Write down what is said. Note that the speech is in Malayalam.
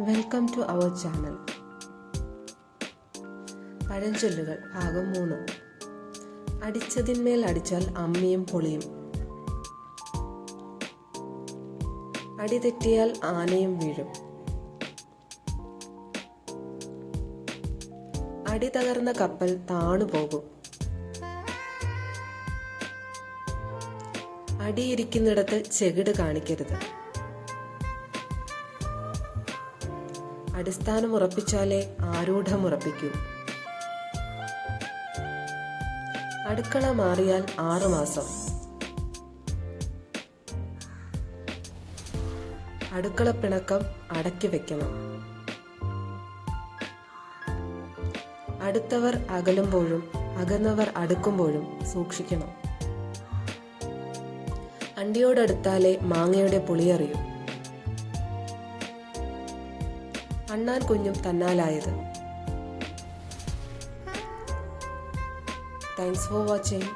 വെൽക്കം ടു അവർ ചാനൽ പഴഞ്ചൊല്ലുകൾ ഭാഗം മൂന്ന്. അടിച്ചതിന്മേൽ അടിച്ചാൽ അമ്മിയും പൊളിയും. അടി തെറ്റിയാൽ ആനയും വീഴും. അടി തകർന്ന കപ്പൽ താണുപോകും അടിയിരിക്കുന്നിടത്ത് ചെകിട് കാണിക്കരുത്. അടിസ്ഥാനം ഉറപ്പിച്ചാലേ ആരൂഢം ഉറപ്പിക്കൂ. അടുക്കള മാറിയാൽ ആറുമാസം അടുക്കള പിണക്കം അടക്കി വെക്കണം. അടുത്തവർ അകലുമ്പോഴും അകന്നവർ അടുക്കുമ്പോഴും സൂക്ഷിക്കണം. അണ്ടിയോടടുത്താലേ മാങ്ങയുടെ പുളിയറിയൂ അണ്ണാൻ കുഞ്ഞും തന്നാലായത്. Thanks for watching